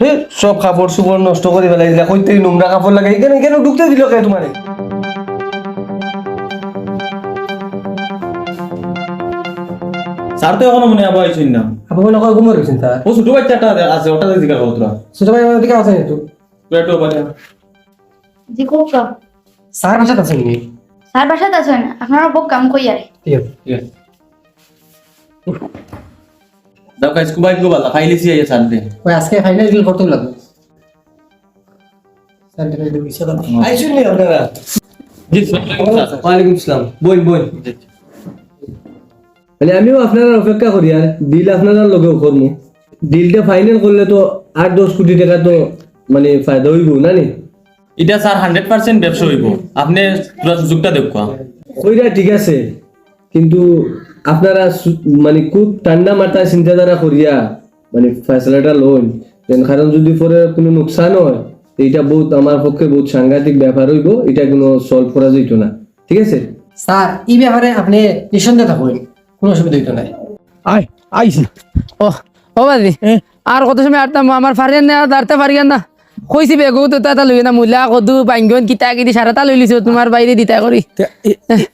হে, সব কাপড় চোপড় নষ্ট করে ফেলাই দিলা কই থেকে নোংরা কাপড় লাগাই। কেন কেন ঢুকতে দিল কে তোমারে? স্যার তো এখনও মনে আবার আইসুন না। আপনি মনে কয় ঘুমে রয়েছেন তার ও ছোট বাচ্চাটা আছে ওটা জিজ্ঞাসা করো তোরা ছোট ভাই আমাদের দিকে আছেন একটু। একটু বলে জি কোক স্যার বাসাতে আছেন নি স্যার বাসাতে আছেন। আপনারা বক কাম কই আরে? ঠিক আছে। ঠিক আছে। দাও কাজ কুবাই কুবালা খাইলিছি আইয়া সানডে ওই আজকে ফাইনাল ডিল করতে লাগবে। এটা একটু বিষয় কথা আইসুন নি আপনারা? জি ওয়ালাইকুম আসসালাম। বই বই মানে আমিও আপনারা অপেক্ষা করি আর ডিল আপনারা লগেও করব। ডিলটা ফাইনাল করলে তো আট দশ কোটি টাকা তো মানে ফায়দা হইব না নি? এটা স্যার হান্ড্রেড পার্সেন্ট ব্যবসা হইব। আপনি পুরো সুযোগটা দেখুন কইরা ঠিক আছে কিন্তু আপনারা মানে খুব ঠান্ডা মাথায় চিন্তাধারা করিয়া মানে ফয়সলাটা লোন দেন কারণ যদি পরে কোনো নোকসান হয় এটা বহুত আমার পক্ষে বহুত সাংঘাতিক ব্যাপার হইব এটা কোনো সলভ করা যেত না। ঠিক আছে? স্যার এই ব্যাপারে আপনি নিঃসন্দেহ থাকুন কোনো অসুবিধা হইতো না আয় আইছি। ও ও বাদি আর কত সময় আরতাম আমার ফারিয়ান না দাঁড়তে ফারিয়ান না। কইছি বেগো তো তা লই না মুলা কদু বাইঙ্গন কিতা কিতি সারাটা লই লিছো তোমার বাইরে দিতা করি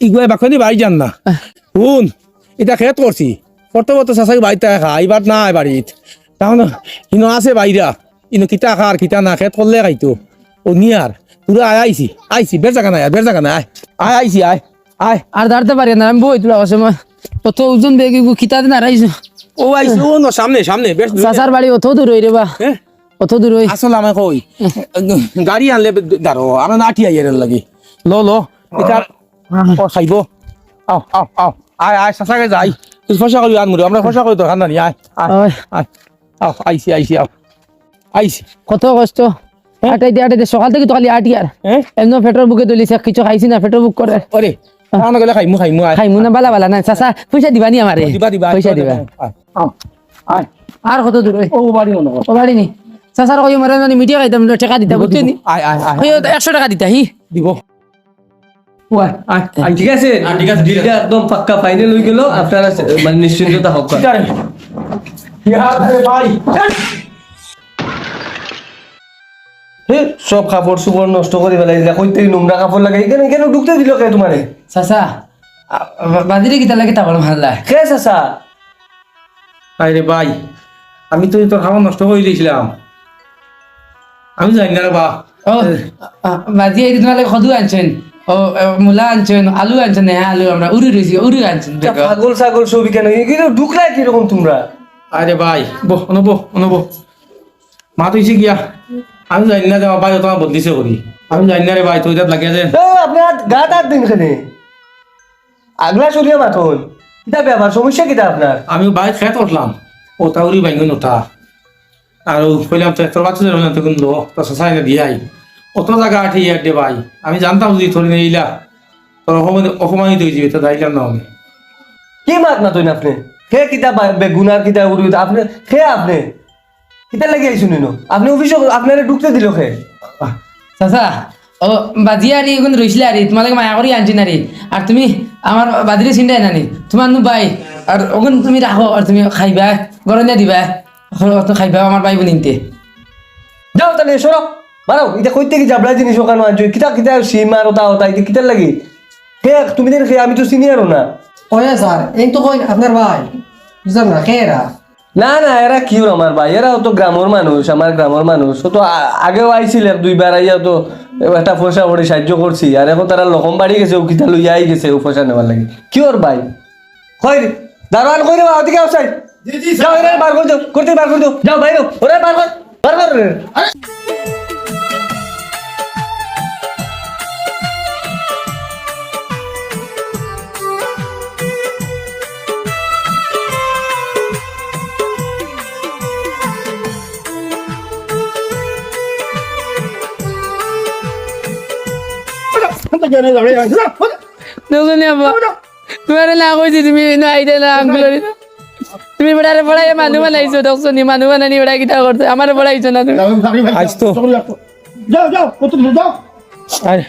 ইগুয়া বাখনি বাড়ি যান না শুন। এটা খেত করছি কত কত চাচাই বাড়িতে খা এইবার না বাড়িত তাহলে ইনো আছে বাইরা ইনো কিতা খার কিতা না খেত করলে খাইতো। ও নিয়ার তোরা আয় আইছি আইছি বের জায়গা নাই আর বের জায়গা নাই আয় আইছি আয় আয় আর দাঁড়তে পারি না আমি বই তোলা অসময় অত ওজন বেগে কিতা দিন আড়াইছো ও আইছি ও no, সামনে সামনে বেশ দূরে। চাচার বাড়ি অত দূর হই রে বা? অত দূর হই আসলে আমি কই গাড়ি আনলে দাঁড়ো আমরা নাটি আইয়ার লাগি। ল ল এটা ও খাইব। আও আও আও। আয় আয় সাসাকে যাই তুই ফসা করি আনমুরি আমরা ফসা করি তো খান্না নি আয় আয় আয়। আও আইছি আইছি আও আইছি। কত কষ্ট? আটাইতে আটাইতে সকাল থেকে তো খালি আটি আর এমন পেট্রোল বুকে তুলিছে কিছু খাইছি না পেট্রোল বুক করে ওরে তাহলে গেলে খাইমু খাইমু আয়। খাইমু না বালা বালা না চাচা পয়সা দিবা নি আমারে দিবা দিবা পয়সা দিবা আয়। আর কত দূর ও বাড়ি মনে ও বাড়ি নি। চাচার কই মারে মানে মিডিয়া খাইতাম টাকা দিতা বুঝছ নি? আয় আয় আয়। ওই একশো টাকা দিতা হি দিব। ঠিক আছে? ঠিক আছে, একদম পাক্কা ফাইনাল হয়ে গেল। আপনারা মানে নিশ্চিন্ততা হোক হে, সব কাপড় চোপড় নষ্ট করে ফেলাই দিলা। কই থেকে নোংরা কাপড় লাগাই কেন কেন ঢুকতে দিল কে তোমারে চাচা বাদিরে কিতা লাগে তা বড় ভালো লাগে কে চাচা? আরে ভাই আমি তো তোর খাবার নষ্ট করে দিয়েছিলাম আমি জানি না বা বাদি এই তোমার লাগে সদু আনছেন। ও এ, মূলা আনছেন আলু আনছেন হ্যাঁ আলু আমরা উড়ি রয়েছি উড়ি আনছেন তা পাগল ছাগল ছবি কেন? কিন্তু ঢুকলাই কীরকম তোমরা? আরে ভাই বহ অনুব অনুব। মা তুই গিয়া। আমি জানি না যে আমার ভাই তোমার বদলিছে করি। আমি জানি না রে ভাই তুই তাত লাগে যে এ, আপনার গা তার দিন খেনে আগলা সরিয়া মাথন কিতা ব্যাপার সমস্যা কিতা আপনার? আমি ভাই খেত উঠলাম। ও আর কইলাম তো তোর বাচ্চা যাবে তখন লো তো সসাই না দিয়াই অত জায়গা আঠি ইয়ার দে ভাই। আমি জানতাম যদি ধরে নিয়ে ইলা তোর অপমান অপমানিত হয়ে যাবে তো যাইলাম না আমি কি মাত না তুই আপনি? হে কিতা বেগুনার কিতা উড়ি আপনি হে আপনি? কিতা লাগি আইসুন নিনো আপনি অফিসে আপনারে ঢুকতে দিল খে চাচা ও বাজি আরি এখন রইছিলে আরি তোমালোকে মায়া করি আনছি নারি আর তুমি আমার বাদিরে চিন্তাই নানি। তোমার নু বাই আর ওখান তুমি রাখো আর তুমি খাইবা গরম দিবা। অত খাইবা আমার বাই বোনিনতে। যাও তাহলে সরো মারো এটা কইতে কি জিনিস ওখানে আনছো কিতা কিতা সিম আর ওটা ওটা এটা কিতার লাগি? হে তুমি দেন খে আমি তো সিনিয়রও না। ওয়া স্যার এই তো কই আপনার ভাই। বুঝলাম না না না এরা কি আমার ভাই? এরা তো গ্রামের মানুষ আমার গ্রামের মানুষ তো আগেও আইছিল দুইবার আইয়া তো একটা পয়সা করে সাহায্য করছি আর এখন তারা লকম বাড়ি গেছে ও কিতা লইয়া আই গেছে ও পয়সা নেওয়ার লাগে। কি ওর ভাই? কই রে দারোয়ান কই রে বা ওদিকে আসাই যাও এরা বার করে দাও করতে বার করে দাও। যাও বাইরে ওরে বার কর বার কর রে দেখুন আব্বা তোমার না কইছি তুমি আইতে না আঙ্গুল তুমি বেড়ারে পড়াই মানুষ বানাইছো দেখছ নি মানুষ বানানি বেড়া কিতা করছে আমার পড়াইছো না তুমি। আজ তো আরে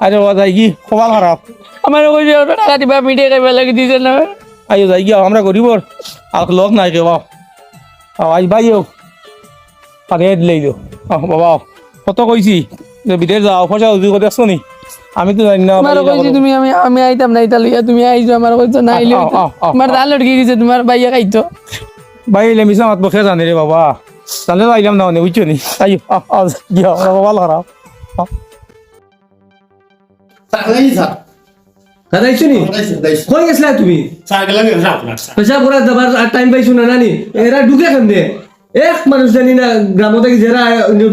আরে ও যাই কি খবর খারাপ আমার কইছে টাকা দিবা মিডিয়া খাইবা লাগি দিছে না আইও যাই গিয়া আমরা গরিবর আর লোক নাই কে বাও আই ভাইও আরে দিলেই দিও। আহ বাবা কত কইছি? যে বিদেশ যাও করে আসছো নি? আমি তো জানি না। তুমি আমি আমি আইতাম না ইতা তুমি আইছো আমার কইছো না আইলে তোমার দাল লটকে গেছে তোমার বাইয়া খাইতো। বাইরে মিশা মাত বসে জানি রে বাবা। তাহলে তো আইলাম না মানে বুঝছ নি? আহ গিয়া বাবা ভালো খারাপ নি? কই গেছিলা তুমি? করার যাবার আর টাইম পাইছো না নানি? এরা ঢুকে কেমনে? এক মানুষ জানি না গ্রাম থেকে যারা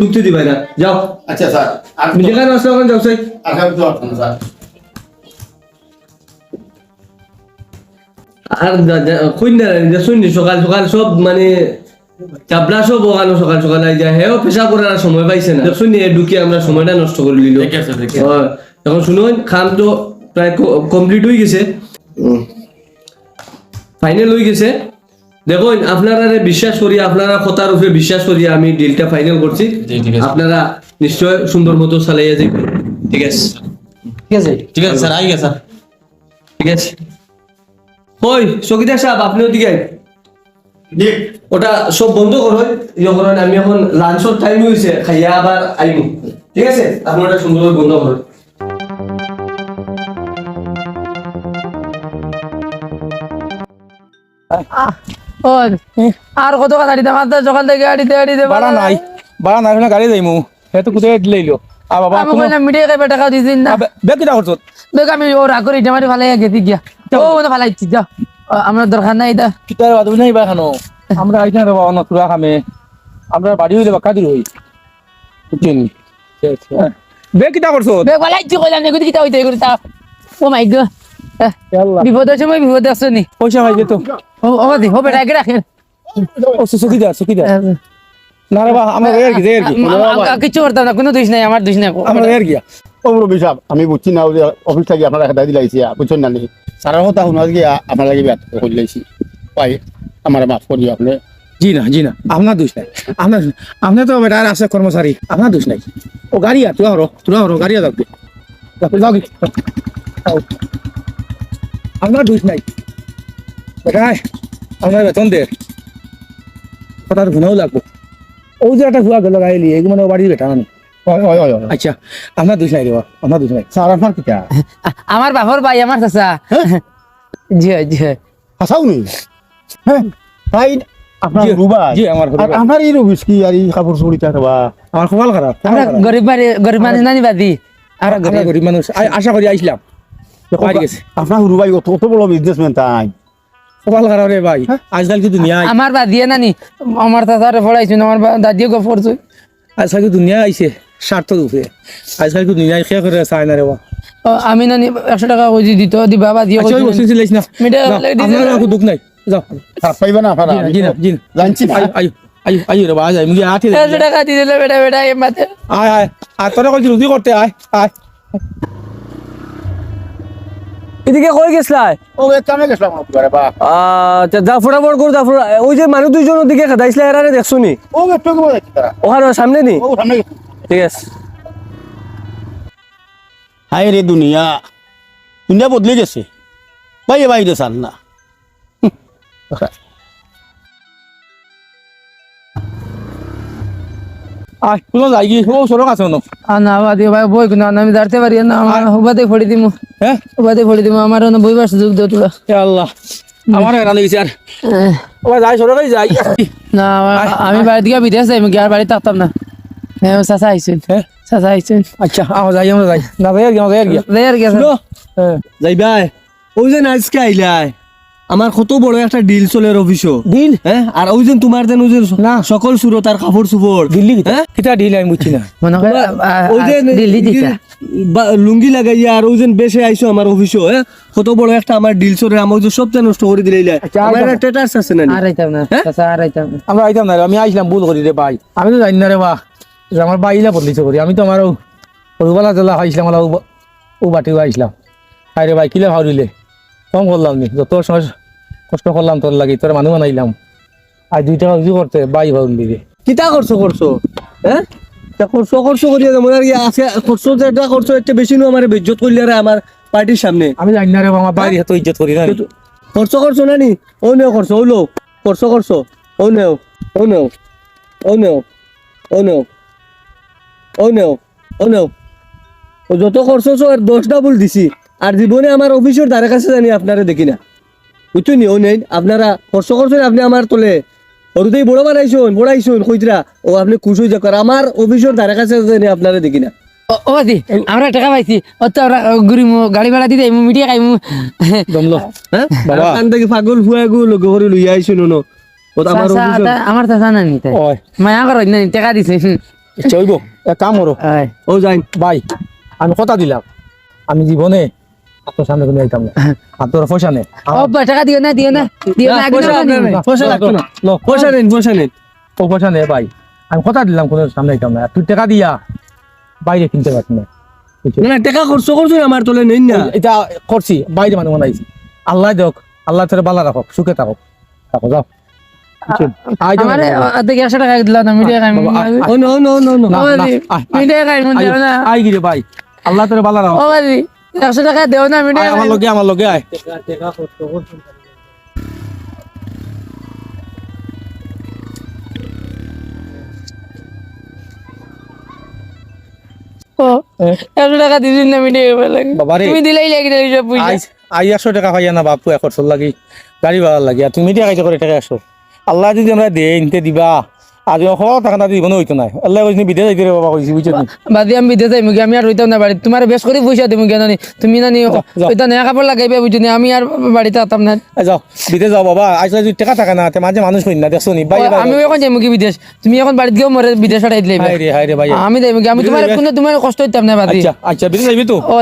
ঢুকতে দিবে না। যাও। আচ্ছা স্যার আর যেখানে আসলে ওখানে যাও সাই আর কই যে শুনি সকাল সকাল সব মানে চাবলা সব ওখানে সকাল সকাল আই যায়। হেও পেশাব করার সময় পাইছে না। দেখুন নি ঢুকে আমরা সময়টা নষ্ট করে হয়। এখন শুনুন খাম তো প্রায় কমপ্লিট হয়ে গেছে। ফাইনাল হয়ে গেছে। দেখুন আপনারা বিশ্বাস করি আপনারা কথার উপরে বিশ্বাস করি আমি ডিলটা ফাইনাল করছি। আপনারা নিশ্চয় সুন্দর মতো চালাইয়া যাবেন ঠিক আছে। ঠিক আছে। ঠিক আছে স্যার আই গেছে ঠিক আছে। ওই চকিদার সাহেব আপনিও দিকে আইন। জি। ওটা সব বন্ধ করো ইয়ে করো আমি এখন লাঞ্চের টাইম হয়েছে খাইয়া আবার আইমু। ঠিক আছে? আপনি ওটা সুন্দর করে বন্ধ করুন। ও আর কত কথা দিতাম আর তো সকাল থেকে আড়িতে আড়িতে বাড়া নাই বাড়া নাই গাড়ি যাইমু। হে তো কোথায় দিলেইলো আ বাবা আমি কইলাম মিডিয়া টাকা না। বেগ কিটা করছত দেখ আমি ও রাগ করে ইটামারি ফালাই গেছি গিয়া। ও মানে ফালাইছি যাও ও, আমার দরকার নাই এটা কিটার বাদ নাই বা খানো? আমরা আইনা রে বাবা নতুরা খামে। আমরা বাড়ি হইলে বাক্কা দিল হই বুঝছেন বেগ কিটা করছত বেগ ফালাইছি কইলাম না কিতা হইতে করি তা ও মাই গড বিপদের সময় বিপদে আসছো নি। পয়সা তো। ও ও দি ও বেটা এগরা খেল ও সুকিদার সুকিদার না রে বা আমরা এর কি এর কি? কিছু করতাম না কোনো দোষ নাই আমার দোষ নাই আমরা এর কি? ও মুরব্বী সাহেব আমি বুঝছি না যে অফিস থেকে আপনারা খেদাই দিলাইছি বুঝছেন না নি? স্যারের কথা শুনা গিয়া আপনার লাগে বিয়াত করে লাইছি পাই আমার মাফ করিও আপনি। জি না জি না আপনার দোষ নাই। আপনার আপনি তো বেটার আছে কর্মচারী আপনার দোষ নাই। ও গাড়িয়া তুই হরো তুই হরো গাড়িয়া যাও। যাও যাও কি যাও। আপনার দোষ নাই। বেটাই আপনার বেতন দে। কথা ঘুনাও লাগবো। ও যে একটা ভুয়া গেল গাইলি এগুলো মানে ও বাড়ির বেটা মানে। আচ্ছা। আপনার দোষ নাই রে বাবা, আপনার নাই। স্যার আপনার কিটা আমার বাপর ভাই আমার চাচা। জি জি। হাসাও নি? হ্যাঁ? তাই আপনার জি, রুবাই জি, আমার আর আমার এই রুবিস কি আর এই কাপড় চুড়ি থাকবা আমার খবর খারাপ আমরা গরিব বাড়ি গরিব মানুষ নানি বাদি? আর আমরা গরিব। মানুষ। আ- আশা করি আইসলাম বাড়ি গেছে। আপনার রুবাই কত কত বড় বিজনেসম্যান তাই। খবর খারাপ রে ভাই। আজকাল কি দুনিয়া আমার নানি আমার চাচারে পড়াইছুন আমার দাদিও গো পড়ছুন আজকাল কি দুনিয়া আইছে স্বার্থ দুফে আজকাল কি দুনিয়া খেয়ে করে চায় না রে বা। ও, আমি নানি একশো টাকা কইছি দিত দিবা বাদিও আচ্ছা ওই বস্তু চিলাইছ না। আপনার। কোনো দুঃখ নাই। যাও স্যার পাইবে না আপনারা জি না। জি জানছি না। আয়ু আয়ু আয়ু আয়ু রে বা আয় মুগি আঠে একশো টাকা দিয়ে দিলে বেটা বেটা এ মাতে আয় আয় আর তোরা কইছি রুটি করতে আয় আয়। এদিকে কই গেছলা ও কামে গেছিলাম আপনার বা আচ্ছা যা ফটাফট করো যা ফটা ওই যে মানুষ দুইজন ওদিকে খেদাইছিল এরারে দেখছ নি? ও একটু করে দেখি তারা ওখানে সামনে নি ও সামনে ঠিক আছে। হায় রে দুনিয়া দুনিয়া বদলে গেছে। ভাই ভাই রে সাল না আয় কোনো যাই কি ও সড়ক আছে না না বাদি ভাই বই কোনো আমি দাঁড়তে পারি না আমার হুবাতে ফড়ি দিমু। হ্যাঁ? হুবাতে ফড়ি দিমু আমার অন্য বইবার সুযোগ দিও তুলা এ আল্লাহ আমার আর। ও যাই সড়কই যাই। না আমি বাড়ি দিকে বিদেশ যাই আর বাড়ি থাকতাম না। হ্যাঁ ও চাচা আইসুন হ্যাঁ? চাচা আইসুন আচ্ছা আমরা যাই আমরা যাই। না যাই আর কি আমরা যাই আর আর হ্যাঁ। যাইবাই ওই যে আজকে আইলাই আমার কত বড় একটা ডিল চলে অফিসও। ডিল হ্যাঁ আর ওই যে তোমার যেন ওই যে না। সকল সুরত আর কাপড় চুপড়। দিল্লি হ্যাঁ? কিটা ডিল আমি বুঝছি না। ওই যে দিল্লি লুঙ্গি লাগাইয়া আর ওই যে বেশে আইছো আমার অফিসও হ্যাঁ কত বড় একটা আমার ডিল চলে আমার যে সবটা নষ্ট করে দিলে আচ্ছা, আমার। স্ট্যাটাস আছে না আর আইতাম না চাচা আর আইতাম আমরা আইতাম না আমি আইছিলাম ভুল করি রে ভাই। আমি তো জানি না রে বা যে আমার বাইলা বদলিছে করি আমি তো আমার ওবেলা জেলা খাইছিলাম ও- বাটিও আইছিলাম। খাই রে ভাই কিলে ভাবিলে কম করলাম নি যত সময় কষ্ট করলাম তোর লাগি তোর মানুষ বানাইলাম। আর দুই টাকা উজু করতে? বাই ভাবলি রে কিতা করছ করছ হ্যাঁ তা করছ করছ করিয়া যেমন আর কি আছে করছ যেটা করছ একটা বেশি নো আমার বেজ্জত করলে আর আমার পার্টির সামনে। আমি জানি না রে আমার বাইরে এত ইজ্জত করি না রে। খরচ করছ না? নি ও নেও করছ ও করছ ও নেও ও নেও ও নেও ও নেও ও নেও ও নেও ও যত খরচ আর দশ ডাবল দিছি। আর জীবনে আমার অফিসের দ্বারে কাছে জানি আপনারা দেখি না। বুঝছ নি ও নেই। আপনারা খরচ করছেন আপনি আমার তোলে সরুতেই বড় বানাইছুন বড়াইছুন কইতরা। ও আপনি খুশ হয়ে যাক। আমার অফিসের দ্বারে কাছে জানি আপনারা দেখি না। ও- ও দি আমরা টাকা পাইছি। ও আমরা ঘুরিমু গাড়ি ভাড়া দিতে মিটিয়ে খাইমু। দমলো। হ্যাঁ? বাবা। কান থেকে পাগল ফুয়া গো লোক নো। ও আমার তা- না মায়া করো না টাকা দিছে। এক কাম করো। ও যাই ভাই আমি কথা দিলাম। আমি জীবনে আপনার সামনে কোনো আইতাম না আপনার পয়সা নেই ও টাকা দিও না দিও না দিও না পয়সা না। নাই, পয়সা লাগতো না। পয়সা নেন পয়সা নেন ও পয়সা নেই ভাই। আমি কথা দিলাম কোনো সামনে আইতাম না তুই টাকা দিয়া বাইরে কিনতে পারছি না। না টাকা খরচ করছুন আমার তোলে নেন না। এটা করছি বাইরে মানুষ বানাইছি। আল্লাহ দেখ আল্লাহ তোরে বালা রাখো সুখে থাকো থাকো যাও। না নো নো নো নো। না, না, না আল্লাহ তোরে বালা রাখো একশো টাকা দেও না আয়, আমার লগে আমার লগে আয়। একশো টাকা দিবি না মিটিয়ে তুমি দিলেই লাগি দিলে সব পয়সা। আই আই একশো টাকা পাইয়া না বাপু লাগি। গাড়ি ভাড়া লাগি আর তুমি টাকা করে টাকা একশো আল্লাহ যদি আমরা দে ইনতে দিবা। আজ হওয়া টাকা না দিব না হইতো নাই। আল্লাহ কইছি বিদেশ যাইতে বাবা কইছি বুঝছ বাদি আমি বিদেশ যাই মুগি আমি আর রইতাম না বাড়িতে তোমার বেশ করে পয়সা দিমু কেন তুমি না নিও। ওইটা নয়া কাপড় লাগাইবে বুঝছ নি আমি আর বাড়িতে আতাম না যাও বিদেশ যাও বাবা। যদি টাকা থাকা না তে মাঝে মানুষ হই না দেখছ নি ভাই আমি এখন বিদেশ। তুমি এখন বাড়িতে গিয়েও মরে বিদেশ পাঠাই দিলে হাই রে হাই রে ভাই। আমি যাই মুগি আমি তোমার কোনো তোমার কষ্ট হইতাম না বাদি আচ্ছা আচ্ছা বিদেশ যাইবি তো? ও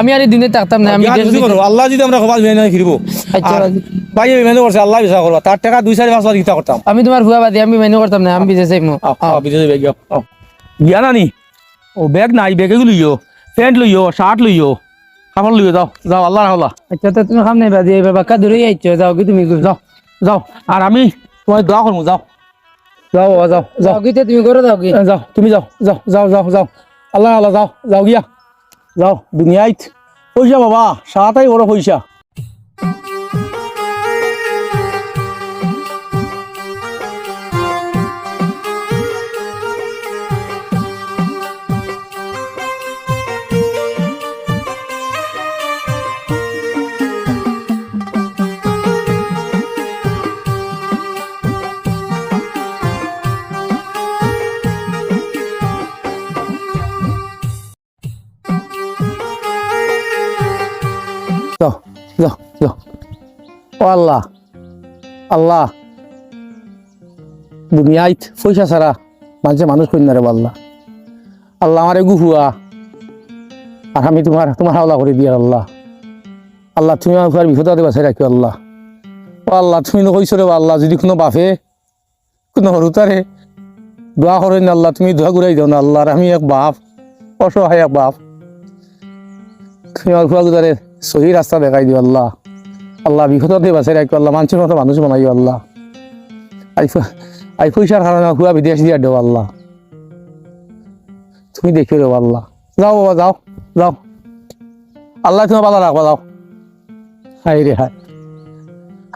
আমি আর দিনে থাকতাম না আমি বিদেশ করো আল্লাহ যদি আমরা খবর ফিরব আচ্ছা। ভাই মেনে করছে আল্লাহ বিচার করবা তার টাকা দুই চারি পাঁচ ইচ্ছা করতাম আমি তোমার ভুয়া বাদি আমি মেনু করতাম না আমি বিদেশ যাইমু। বিদেশে ব্যাগ যাও গিয়া নানি? ও ব্যাগ নাই ব্যাগ লইও প্যান্ট লইও শার্ট লইও। কাপড় লইও যাও যাও আল্লাহ রাহলা আচ্ছা তো তুমি খাম নাই বাদি এবার বাক্কা দূরে আইছো যাও কি তুমি যাও যাও আর আমি তোমার দোয়া করব যাও। যাও বাবা যাও যাও। কি তুমি করো যাও কি যাও তুমি যাও যাও যাও যাও যাও। আল্লাহ আল্লাহ যাও যাও গিয়া। যাও দুনিয়ায় পয়সা বাবা সাতাই বড় পয়সা। ও আল্লাহ আল্লাহ, দুনিয়ায় পয়সা ছাড়া মানুষ করি না রে আল্লাহ আমার এগু হুয়া আর আমি তোমার তোমার হাওলা করে দিয়ে আল্লাহ। আল্লাহ, তুমি আমার বিপদ দেবা রাখি আল্লাহ। ও আল্লাহ, তুমি কইছো রে আল্লাহ যদি কোনো বাপে, কোনো হরুতারে দোয়া করেন না আল্লাহ, তুমি দোয়া ঘুরাই দাও না আল্লাহ, আর আমি এক বাপ, অসহায় এক বাপ। তুমি আমার গুজারে সহি রাস্তা দেখাই দিও আল্লাহ। আল্লাহ বিপদ দেবা রাখি আল্লাহ, মানুষের মতো মানুষ বানাইও আল্লাহ। আই পয়সার কারণে হুয়া বিদেশ দিয়া দেও আল্লাহ। তুমি দেখিও দেবো আল্লাহ। যাও বাবা, যাও যাও। আল্লাহ তোমার ভালো রাখবা, যাও। হাই রে হাই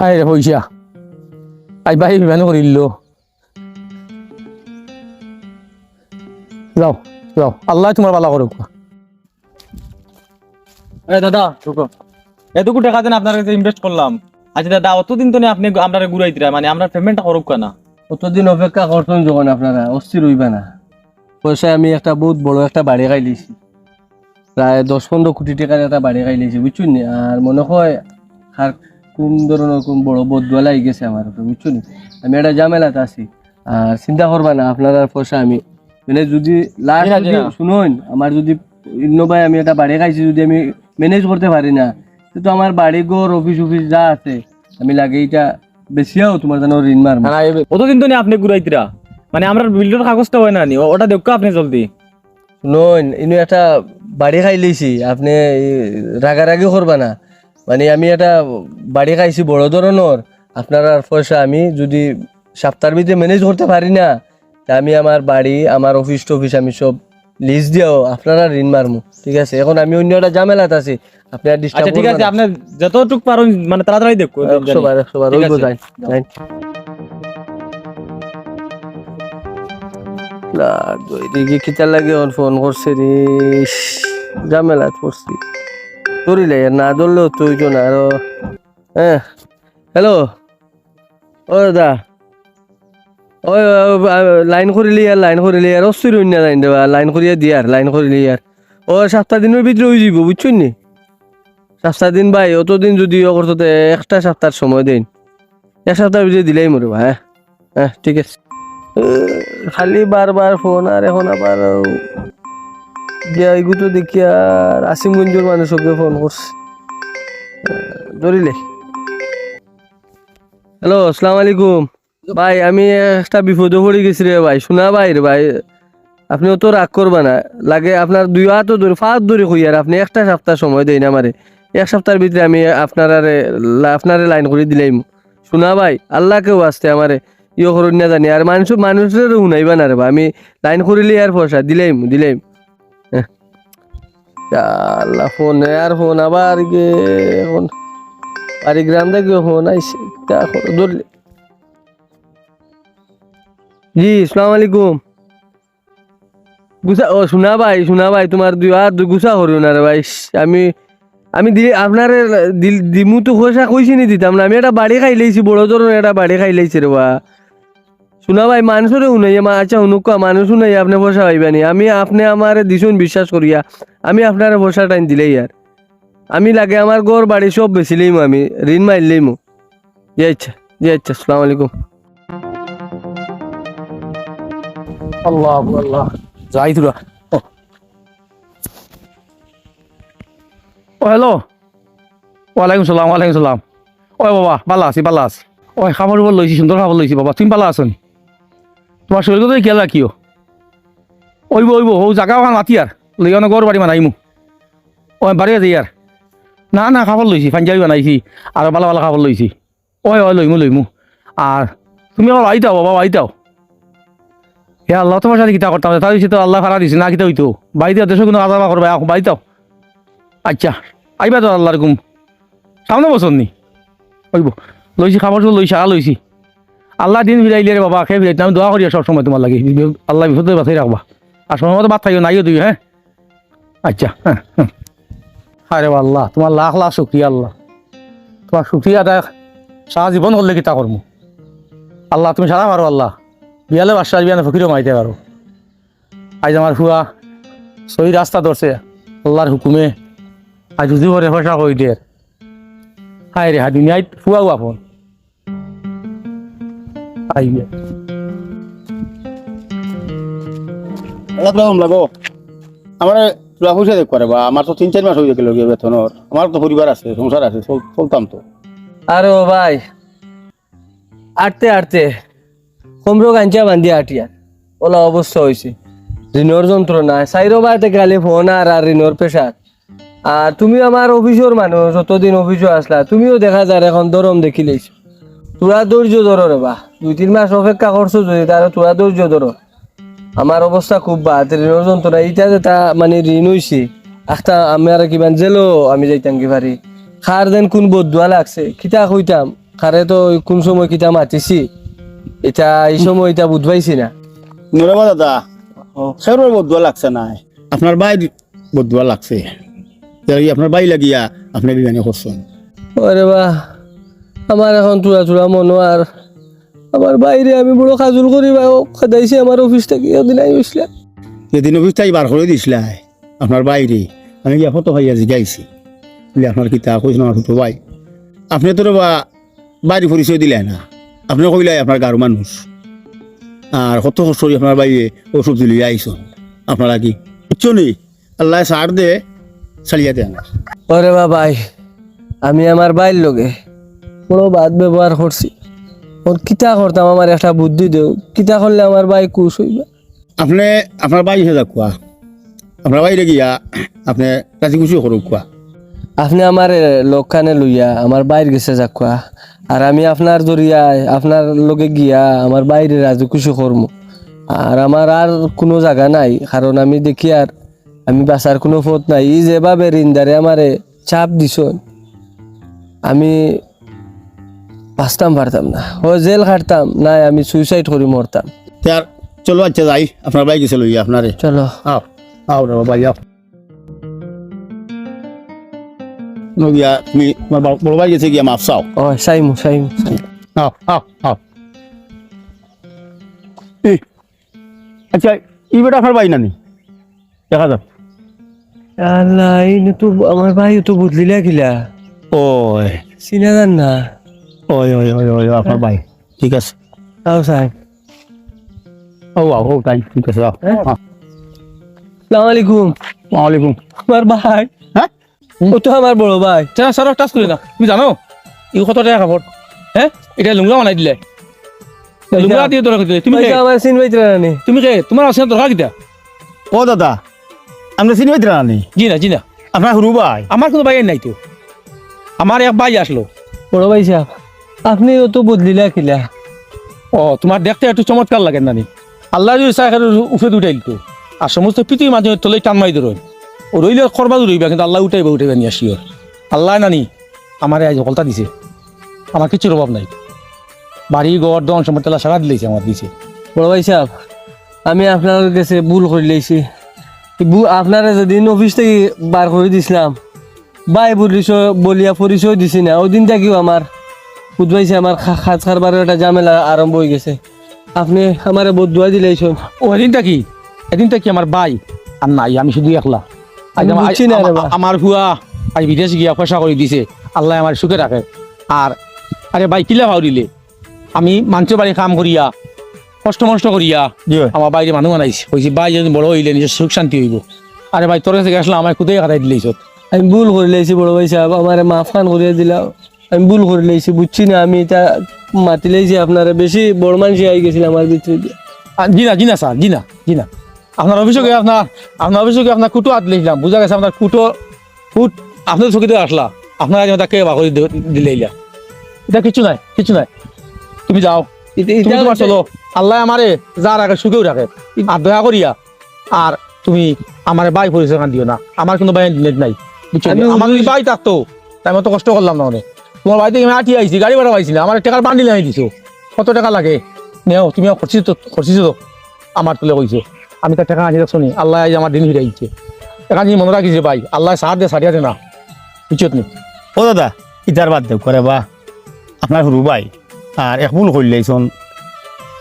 হাই রে পয়সা। আই বাই বিমান করিল যাও যাও। আল্লাহ তোমার ভালো করুক। দাদা, ঢুকো। এতটুকু টাকা দেন আপনার কাছে ইনভেস্ট করলাম। আচ্ছা দাদা অতদিন তো আপনি আমরা ঘুরাইতে মানে আমরা পেমেন্টটা করুক না কতদিন অপেক্ষা করতেন যখন আপনারা অস্থির হইবে না। পয়সায় আমি একটা বহুত বড় একটা বাড়ি খাই লিছি। প্রায় দশ পনেরো কোটি টাকার একটা বাড়ি খাই লিছি বুঝছেন নি? আর মনে হয় আর কোন ধরনের কোন বড় বদুয়া লাগি গেছে আমার উপরে বুঝছেন নি? আমি একটা ঝামেলাতে আছি। আর চিন্তা করবা না আপনার পয়সা আমি মানে যদি লাস্ট শুনুন আমার যদি ভাই আমি একটা বাড়ি খাইছি যদি আমি ম্যানেজ করতে পারি না তো আমার বাড়ি ঘর অফিস অফিস যা আছে আমি লাগে এটা বেশিয়াও তোমার জানো ঋণ মারবো না অতদিন তো নি আপনি ঘুরাইতরা মানে আমরা বিল্ডের কাগজটা হয় না নি? ওটা দেখো আপনি জলদি। নন ইনু একটা বাড়ি খাই লইছি আপনি রাগারাগি করবা না। মানে আমি একটা বাড়ি খাইছি বড় ধরনের আপনার আর পয়সা আমি যদি সপ্তাহের ভিতরে ম্যানেজ করতে পারি না তা আমি আমার বাড়ি আমার অফিস টফিস আমি সব লিস্ট দিও আপনারা ঋণ মারমু ঠিক আছে? এখন আমি অন্য একটা ঝামেলাত আছি আপনারা ডিস্টার্ব আচ্ছা ঠিক আছে আপনি যতটুক পারেন মানে তাড়াতাড়ি দেখো একশো বার একশো বার ঠিক ওইব যাই যাই। কিতা লাগে ফোন করছে রে ইস, ঝামেলাত পড়ছি। ধরিলে না ধরলেও তুই তো না আরও হ্যাঁ হ্যালো ও দাদা। লাইন করিলি আর লাইন করিলি আর অস্থির অন্য লাইন দেবা লাইন করিয়া দিয়ার লাইন করিলি আর ও, সাতটা দিনের ভিতরে হয়ে যাব বুঝছেন নি? সাতটা দিন ভাই অতদিন যদি ও করতো একটা সপ্তাহ সময় দিন। এক সপ্তাহ ভিতরে দিলেই মরবে হ্যাঁ? হ্যাঁ ঠিক আছে। খালি বারবার ফোন আর এখন আবার এগুতো দেখি আর আসিমগঞ্জের মানুষকে ফোন করছে। ধরিলে। হ্যালো, আসসালামু আলাইকুম। ভাই, আমি একটা বিপদে পড়ে গেছি রে ভাই। শোনা ভাই রে ভাই আপনি অত রাগ করবা না। লাগে আপনার দুই হাতও ধরে ফাঁক ধরে আর আপনি একটা সপ্তাহ সময় দেই না আমারে। এক সপ্তাহের ভিতরে আমি আপনার আপনারে লাইন করে দিলাম। শোনা ভাই, আল্লাহকেও আসতে আমারে। ইয়ে করুন না জানি, আর মানুষ মানুষের শুনাইবা না রে ভাই। আমি লাইন করিলে আর পয়সা, দিলাম দিলাম। হ্যাঁ। আল্লাহ, ফোন আর ফোন আবার গে এখন বাড়ি গ্রাম থেকে ফোন আইসে জি সালাম আলাইকুম। গুছা ও, শোনা ভাই শোনা ভাই, তোমার দুই হাত দুই গুছা করিও না রে ভাই। আমি আমি দিলে আপনার দিল দিমু তো পয়সা কইছি নি দিতাম না। আমি একটা বাড়ি খাই লাইছি, বড় ধরনের একটা বাড়ি খাই লাইছি রে বা শোনা ভাই মানুষের শুনাই মা আচ্ছা শুনুক মানুষ শুনাই আপনি পয়সা পাইবানি আমি আপনি আমার দিছুন বিশ্বাস করিয়া আমি আপনার পয়সা টাইম দিলেই আর। আমি লাগে আমার ঘর, বাড়ি সব বেচিলেই আমি, ঋণ মারলেই মো জি আচ্ছা জি আচ্ছা সালাম আলাইকুম। আল্লাহ আল্লাহ। যাই তোরা। ও। হ্যালো। ওয়ালাইকুম সালাম ওয়ালাইকুম সালাম। বাবা, ভালো আছি ভালো আছি। ও খাবার বল লইছি, সুন্দর খাবার লইছি বাবা। তুমি ভালো আছো নি? তোমার শরীর কথা খেয়াল রাখিও? ওইব ওইব, ও জাগা ওখান মাতি আর। লইয়া গড় বাড়ি মানাইমু ও বাড়ি যাই আর না না, খাবার লইছি, পাঞ্জাবি বানাইছি, আর ভালো ভালো খাবার লইছি। ওই ওই লইমু লইমু। আর তুমি আবার আইতাও, বাবা, আইতাও। হে আল্লাহ, তোমার সাথে কিতা করতাম দিছে তো আল্লাহ ফারা দিছে, না কিতা হইতো। বাড়িতে দেশে কোনো আজাবা করবে বাড়িতাও আচ্ছা আইবা তো আল্লাহ রকম সামনে বছর নি। ওইব লইছি, খাবার তো লইছি আ লইছি। আল্লাহ দিন ফিরাইলে রে বাবা, খেয়ে ফিরাইতে, আমি দোয়া করি সব সময় তোমার লাগে। আল্লাহ বিপদে বাঁচাই রাখবা। আর সময় মতো বাদ থাকিও নাইও তুই হ্যাঁ? আচ্ছা হ্যাঁ হ্যাঁ। আরে আল্লাহ, তোমার লাখ লাখ শুক্রিয়া আল্লাহ। তোমার শুক্রিয়া দেখ সারা জীবন করলে কিতা করব আল্লাহ, তুমি সারা পারো আল্লাহ। বিয়ালে বাসা বিয়ালে ফকিরও মাইতে পারো। আজ আমার হুয়া সহি রাস্তা ধরছে আল্লাহর হুকুমে আজ যদি করে ফসা কই দিয়ে হায় রে হা দুনিয়ায় আপন। আইবে লাগলাম লাগো। আমার পয়সা দেখ করে বা আমার তো তিন চার মাস হয়ে গেল বেতনের আমার তো পরিবার আছে সংসার আছে চল- চলতাম তো। আরে ও ভাই আটতে আটতে। কমরো গাঞ্চা বান্ধিয়া আটিয়া ওলা অবস্থা হয়েছে ঋণর যন্ত্রণা সাইরো বাইতে খালি ফোন আর আর ঋণর পেশার আর তুমি আমার অফিসের মানুষ যতদিন অফিসে আসলা তুমিও দেখা যায় এখন দরম দেখি লইছো তোরা ধৈর্য ধরো রে বা দুই, তিন মাস অপেক্ষা করছ যদি তার তোরা ধৈর্য ধরো আমার অবস্থা খুব বাদ ঋণর যন্ত্রণা, ইটা যে তা মানে ঋণ হইছে একটা আমি আর কিমান জেলো, আমি যাইতাম কি পারি খার দেন কোন বদুয়া লাগছে। কিতা কইতাম খারে তো কোন সময় কিতা মাতিছি। এটা এই সময় এটা বুধবাইছি না। নরেবা দাদা খেরোর বদুয়া লাগছে না। আপনার বাই বদুয়া লাগছে। তাই আপনার বাই লাগিয়া আপনি বিরিয়ানি করছেন। ওরে বা আমার এখন তুরা তুরা মনো আর আমার বাইরে আমি বড় কাজুল করি খেদাইছি আমার অফিস থেকে ওদিন আই হইছিলে যেদিন অফিসটাই বার করে দিছিলাই আপনার বাইরে আমি গিয়া ফটো খাইয়া জিগাইছি। বলে আপনার কিতা কইছেন আমার ছোট ভাই? আপনি তো বা বাড়ি পরিচয় দিলে না। আপনি কইলাই আপনার গারো মানুষ। আর কত কষ্ট করে আপনার বাইরে ওষুধ দিলি আইসন আপনারা কি বুঝছ নি? আল্লাহ সার দে চালিয়া দেয় না ওরে বা ভাই আমি আমার বাইর লগে বড় বাদ ব্যবহার করছি। ওর কিতা করতাম আমার একটা বুদ্ধি দেও কিতা করলে আমার বাই কুশ হইবা? আপনি আপনার বাই হয়ে যাক কোয়া। আপনার বাইরে গিয়া আপনি রাজি খুশি করুক কোয়া। আপনি আমার লোকখানে লইয়া আমার বাইর গেছে যাক যাকুয়া আর আমি আপনার দরিয়ায় আপনার লগে গিয়া আমার বাইরে রাজু খুশি করমু। আর আমার আর কোনো জায়গা নাই কারণ আমি দেখি আর আমি বাঁচার কোনো পথ নাই। ই যেভাবে রিন্দারে আমারে চাপ দিছ আমি বাঁচতাম পারতাম না। ও জেল খাটতাম নাই আমি সুইসাইড করে মরতাম। চলো আচ্ছা যাই আপনার ভাই গেছে লইয়া আপনারে। চলো। আও আও বাবা যাও। নগিয়া তুমি তোমার বড়- বড় ভাই গেছে গিয়া মাফ চাও ও সাইমু সাইমু সাইমু। আও আও আও এই, আচ্ছা ই বেটা আপনার ভাই নানি দেখা যাক আল্লাহ এই তো আমার ভাই তো বদলিলা গিলা ওই চিনা জান না ওই ওই ওই ওই আপনার ভাই ঠিক আছে তাও সাই ও আও ও তাই ঠিক আছে আও সালাম আলাইকুম ওয়ালাইকুম আমার ভাই হ্যাঁ ও তো আমার বড় ভাই। চেনা সারক টাচ করি না তুমি জানো? ই কত টাকা খাবার হ্যাঁ এটা লুঙ্গা বানাই দিলে। লুঙ্গা দিয়ে দরকার দিলে তুমি আমার চিন পাইতে না তুমি কে? তোমার আছে দরকার কিটা ও দাদা। আপনি চিনি পাইতে নানি? জি না জি না। আপনার সরু ভাই। আমার কোনো ভাই নাই তো আমার এক ভাই আসলো বড় ভাই সাহেব আপনি ও তো বদলিলা কিলা ও তোমার দেখতে একটু চমৎকার লাগে নানি। আল্লাহ যদি চাই উঠে উঠাইল তো আর সমস্ত পৃথিবীর মাধ্যমে তোলে টান মারি ধরুন রইলে করবা রইবা কিন্তু আল্লাহ উঠাইবা উঠাইবা নিয়ে আসিও আল্লাহ নানি আমার আজ হলতা দিছে। আমার কিছুর অভাব নাই। বাড়ি ঘর দন সম্পত্তি সারা দিলেছে আমার দিছে। বড় ভাই সাহেব আমি আপনার কাছে ভুল করে লেছি আপনারা যদি অফিস থেকে বার করে দিছিলাম বাই পরিচয় বলিয়া পরিচয় দিছি না ওই দিন থেকেও আমার বুধবাইছে আমার খা- খাত খারবার একটা ঝামেলা আরম্ভ হয়ে গেছে। আপনি আমার বদুয়া দিলেছেন ও এদিনটা কি? এদিনটা কি আমার বাই আর নাই আমি শুধু একলা। আমার- হুয়া আজ বিদেশ গিয়া পয়সা করে দিছে। আল্লাহ আমার সুখে রাখে। আর আরে ভাই কিলা ভাও দিলে আমি মানুষের বাড়ি কাম করিয়া কষ্ট মষ্ট করিয়া। আমার বাইরে মানুষ বানাইছে কইছি ভাই যদি বড় হইলে নিজের সুখ শান্তি হইব। আরে ভাই তোর কাছে গেছিলাম আমার কোথায় কাটাই দিলেছ আমি ভুল করে লেছি বড় ভাই সাহেব আমার মাফ খান করিয়া দিলাম আমি ভুল করে লেছি বুঝছি না। আমি এটা মাতি লেছি আপনারা বেশি বড় মানুষ আই গেছিল আমার ভিতরে। জি না জি না স্যার জি না জি না আপনার অভিযোগে আপনার আপনার অভিযোগে আপনার কুটো হাত লিখলাম বুঝা গেছে আপনার কুটো কুট আপনার চকিতে আসলা আপনার আজ তাকে বাকরি দিলে। এটা কিছু নাই কিছু নাই। তুমি যাও তুমি তোমার চলো। আল্লাহ আমারে যার আগে সুখেও রাখে আর দয়া করিয়া আর তুমি আমার বাই পরিচয় দিও না। আমার কোনো বাই নেট নাই বুঝছ? আমার যদি বাই থাকতো তাই আমি তো কষ্ট করলাম না অনেক। তোমার বাড়িতে আমি আটি আইছি গাড়ি ভাড়া পাইছি না আমার টাকার বান্ডিল আনি দিছো। কত টাকা লাগে? নেও তুমি খরচিত খরচিত আমার তুলে কইছো। আমি তার টাকা আনি দেখছ নি? আল্লাহ আজ আমার দিন ফিরে আইছে। টাকা নিয়ে মনে রাখিছে ভাই আল্লাহ সাহায্য দিয়ে সারিয়া দে না। বুঝছ তুমি ও দাদা ইটার বাদ দেও করে বা। আপনার সরু ভাই আর এক ভুল করলেইছন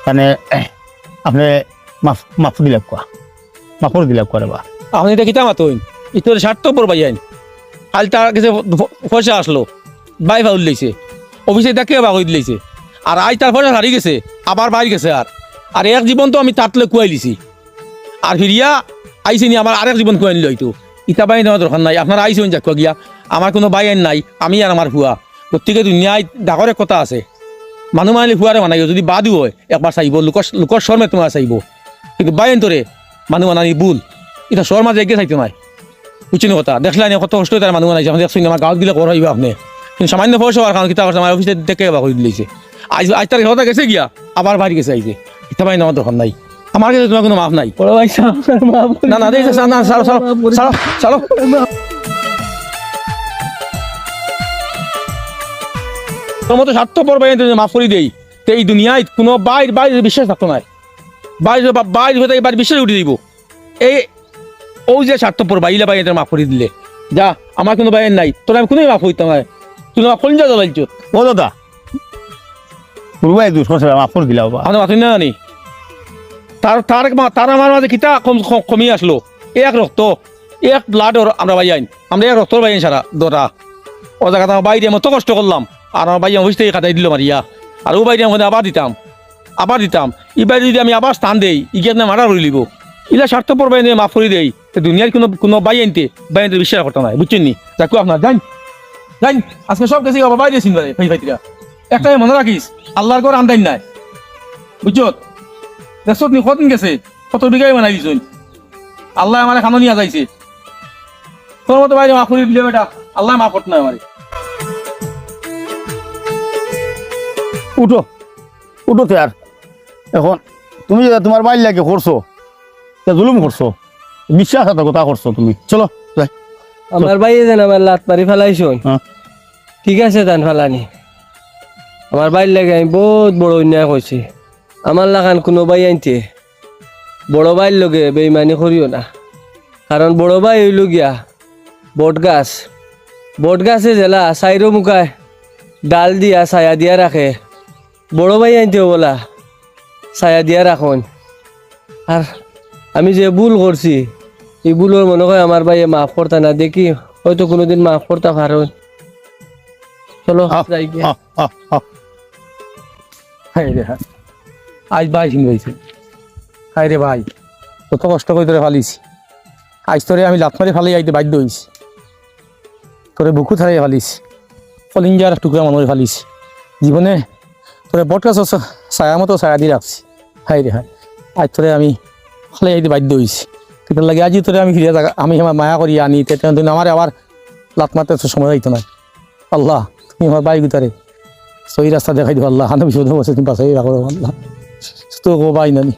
মানে আপনি মাফ মাফ দিলাম কোয়া। মাফ করে দিলাম করে বা। আপনি এটা কিতা মাতইন ইতোর স্বার্থ পর ভাই আইন। কাল তার কাছে পয়সা আসলো বাই ফাউল লইছে অফিসে তাকে বাগই দিলেছে। আর আজ তার পয়সা হারিয়ে গেছে আবার বাইরে গেছে আর। আর এক জীবন তো আমি তাতলে কুয়াই লিছি আর ফিরিয়া আইসি নি, আমার আরেক জীবন কুয়াই নিল হয়তো ইটা বাই নেওয়ার দরকার নাই, আপনার আইসেন যাক গিয়া। আমার কোনো বাই আইন নাই, আমি আর আমার হুয়া গতিকে দুনিয়ায় এক কথা আছে। মানুহ মানিলে হুয়ারে মানাই, যদি বাদও হয় একবার চাইব, লোকৰ লোকৰ শর্মে তোমার চাইব। কিন্তু বাই আইন তোরে মানুহ মানানি ভুল। এটা শহর মাঝে এগিয়ে থাকতে নাই বুঝছেন কথা? দেখলেন কত কষ্ট তার মানুষ বানাইছে আমি দেখছি আমার গাঁৱত গেলে কর হইবা আপনি? কিন্তু সামান্য পয়সা হওয়ার কারণ কিতা করছে আমার অফিসে দেখে করে দিলেছে আজ আজ তার কথা গেছে গিয়া আবার বাড়ি গেছে ইতা ভাই নেওয়ার দরকার নাই। আমার কাছে তোমার কোনো মাফ নাই। বড় ভাই মাফ না না দেখছে না সারো সারো সারো সারো তোর মতো স্বার্থপর বাইরে যদি মাফ করে দেই। তো এই দুনিয়ায় কোনো বাইর বাইরে বিশ্বাস থাকতো না। বাইরে বাইরে হতে এবার বিশ্বাস উঠে দিব। এই ও যে স্বার্থপর বাইলে বাইরে তোর মাফ করে দিলে। যা আমার কোনো বাইরে নাই। তোর আমি কোনোই মাফ হইতাম না। তুই আমার কলিজা জ্বলাইছ ও দাদা। সরু ভাই করছে মাফ করে দিলাম বা আমাদের মাথুই না জানি তার তার তার আমার মাঝে কিতা কম কম- আসলো। এক রক্ত, এক ব্লাড আমরা ভাই আইন। আমরা এক রক্তর ভাই আইন সারা দরা ও জায়গাতে আমার বাইরে মতো কষ্ট করলাম। আর আমার অফিস থেকে কাটাই দিল মারিয়া। আর ও বাইরে আমাদের আবার দিতাম। আবার দিতাম। এই বাইরে যদি আমি আবার স্থান দেই ইগিয়ে না মারা রই লিব? ইলা স্বার্থপর বাইরে মাফ করে দেই। তো দুনিয়ার কোনো কোনো বাই আনতে বাই আনতে বিশ্বাস করতে নাই, বুঝছেন নি? যাকু আপনার জান জান আজকে সব গেছি আবার বাইরে চিনবা ভাই ভাইতিরা। একটাই মনে রাখিস, আল্লাহর ঘর আন্দাইন নাই। বুঝছ? দেখছ নি কতদিন গেছে কত বিঘাই বানাই দিছুন? আল্লাহ আমার খানো নিয়ে যাইছে তোর মতো বাইরে মাফ করে দিলে বেটা আল্লাহ মাফ করতে না আমারে উঠো উঠো তো আর এখন তুমি যে তোমার বাইর লাগে করছ জুলুম করছ বিশ্বাস আছে কথা করছ তুমি। চলো যাই। আমার ভাই যেন আমার লাত মারি ফেলাইছুন। হ্যাঁ ঠিক আছে তান ফেলানি। আমার বাইর লাগে আমি বহুত বড় অন্যায় করছি আমার লাগান কোনো ভাই আনতে। বড় ভাইয়ের লগে বেইমানি করিও না। কারণ বড় ভাই হইল গিয়া বট গাছ। বট গাছে জেলা চাইরো মুখায় ডাল দিয়া ছায়া দিয়া রাখে। বড় ভাই আনতে বলা ছায়া দিয়া রাখুন। আর আমি যে ভুল করছি এই ভুলের মনে হয় আমার ভাইয়ে মাফ করতে না। দেখি হয়তো কোনোদিন মাফ করতে পারো চলো যাই গিয়া। আজ ভাই চিনি হয়েছে হাই রে ভাই, কত কষ্ট করে তোরে ফালিছি আজ তোরে আমি লাত মারি ফালি আইতে বাধ্য হয়েছি তোরে বুকু থালাই ফালিছি কলিঞ্জার টুকরা মানুষ ফালিছি জীবনে তোরে বটগাছ ছায়া মতো ছায়া দিয়ে রাখছি। হাই রে হাই আজ তোরে আমি ফালাই আইতে বাধ্য হয়েছি তোর লাগে আজি তোরে আমি ফিরে থাকা আমি আমার মায়া করি, আনি তেতিয়া তুই আমার আবার লাত মারতে সময় হইতো না। আল্লাহ, তুমি আমার বাই গুতারে। সহি রাস্তা দেখাই দিও আল্লাহ হানা বিশুদ্ধ বসে তুমি পাশে রাখো আল্লাহ। তো গো বাই নানি